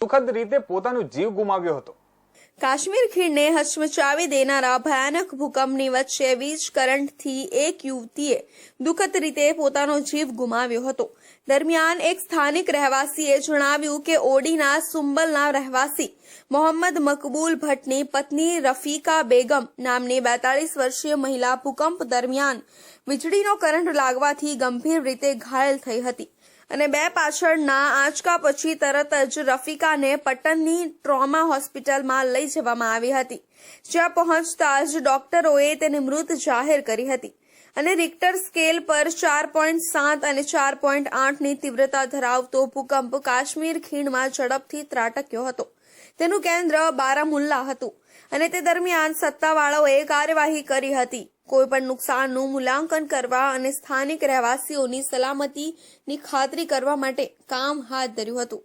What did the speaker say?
દુઃખદ રીતે પોતાનો જીવ ગુમાવ્યો હતો. કાશ્મીર ખીણને હચમચાવી દેનારા ભયાનક ભૂકંપની વચ્ચે વીજ કરંટથી એક યુવતીએ દુઃખદ રીતે પોતાનો જીવ ગુમાવ્યો હતો. દરમિયાન એક સ્થાનિક રહેવાસીએ જણાવ્યું કે ઓડીના સુંબલના રહેવાસી મોહમ્મદ મકબૂલ ભટ્ટની પત્ની રફીકા બેગમ નામની બેતાળીસ વર્ષીય મહિલા ભૂકંપ દરમિયાન વીજળીનો કરંટ લાગવાથી ગંભીર રીતે ઘાયલ થઈ હતી. અને બે પાછળના આંચકા પછી તરત જ રફિકાને પટનની ટ્રોમા હોસ્પિટલમાં લઈ જવામાં આવી હતી, જ્યાં પહોંચતા જ ડોક્ટરોએ તેને મૃત જાહેર કરી હતી. અને રિક્ટર સ્કેલ પર ચાર પોઈન્ટ સાત અને ચાર પોઈન્ટ આઠની તીવ્રતા ધરાવતો ભૂકંપ કાશ્મીર ખીણમાં ઝડપથી ત્રાટક્યો હતો. તેનું કેન્દ્ર બારામુલ્લા હતું અને તે દરમિયાન સત્તાવાળાઓએ કાર્યવાહી કરી હતી. કોઈ પણ નુકસાનનું મૂલ્યાંકન કરવા અને સ્થાનિક રહેવાસીઓની સલામતીની ખાતરી કરવા માટે કામ હાથ ધર્યું હતું.